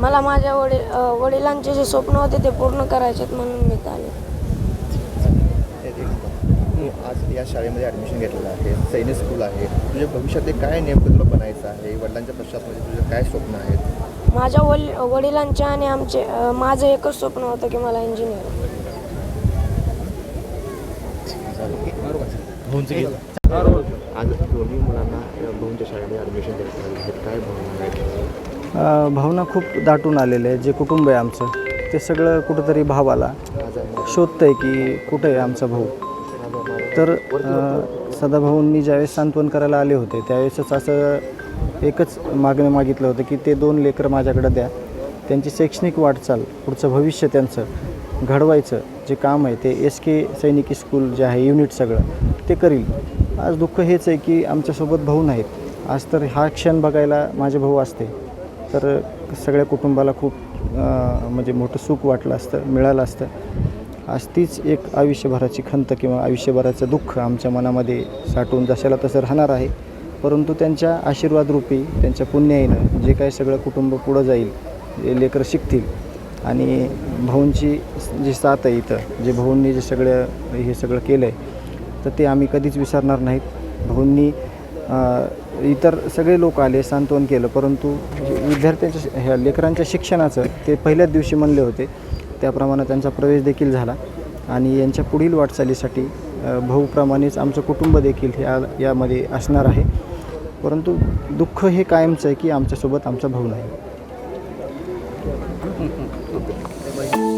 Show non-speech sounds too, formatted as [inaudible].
मला माझ्या वडील वडिलांचे जे स्वप्न होते ते पूर्ण करायचे आहेत म्हणून मी आले. आज या शाळेमध्ये ॲडमिशन घेतलेलं आहे. सैनिक स्कूल आहे. तुझ्या भविष्यात काय नेमकं तुला बनायचं आहे? वडिलांच्या पश्चातमध्ये तुझे काय स्वप्न आहेत? माझ्या वडील वडिलांचे आणि आमचे माझं एकच स्वप्न होतं की मला इंजिनियर आज दोन्ही मुलांना या भाऊंच्या शाळेमध्ये ॲडमिशन घेतलेलं आहे काय भावना भावना खूप दाटून आलेले आहे. जे कुटुंब आहे आमचं ते सगळं कुठंतरी भावाला शोधतं आहे की कुठं आहे आमचा भाऊ. तर सदाभाऊंनी ज्यावेळेस सांत्वन करायला आले होते त्यावेळेसच असं एकच मागणं मागितलं होतं की ते दोन लेकरं माझ्याकडं द्या. त्यांची शैक्षणिक वाटचाल पुढचं भविष्य त्यांचं घडवायचं जे काम आहे ते एस के सैनिकी स्कूल जे आहे युनिट सगळं ते करील. आज दुःख हेच आहे की आमच्यासोबत भाऊ नाहीत. आज तर हा क्षण बघायला माझे भाऊ असते. तर सगळ्या कुटुंबाला खूप म्हणजे मोठं सुख वाटलं असतं मिळालं असतं. आज तीच एक आयुष्यभराची खंत किंवा आयुष्यभराचं दुःख आमच्या मनामध्ये साठवून जशाला तसं राहणार आहे. परंतु त्यांच्या आशीर्वादरूपी त्यांच्या पुण्याईनं जे काही सगळं कुटुंब पुढं जाईल जे लेकरं शिकतील आणि भाऊंची जी साथ आहे इथं जे भाऊंनी जे सगळं हे सगळं केलं आहे तर ते आम्ही कधीच विसरणार नाहीत. भाऊंनी इतर सगळे लोक आले सांत्वन केलं. परंतु विद्यार्थ्यांच्या ह्या लेकरांच्या शिक्षणाचं ते पहिल्याच दिवशी म्हणले होते. त्याप्रमाणे त्यांचा प्रवेश देखील झाला. आणि यांच्या पुढील वाटचालीसाठी भाऊप्रमाणेच आमचं कुटुंब देखील ह्या यामध्ये असणार आहे. परंतु दुःख हे कायमचं आहे की आमच्यासोबत आमचा भाऊ नाही. [laughs]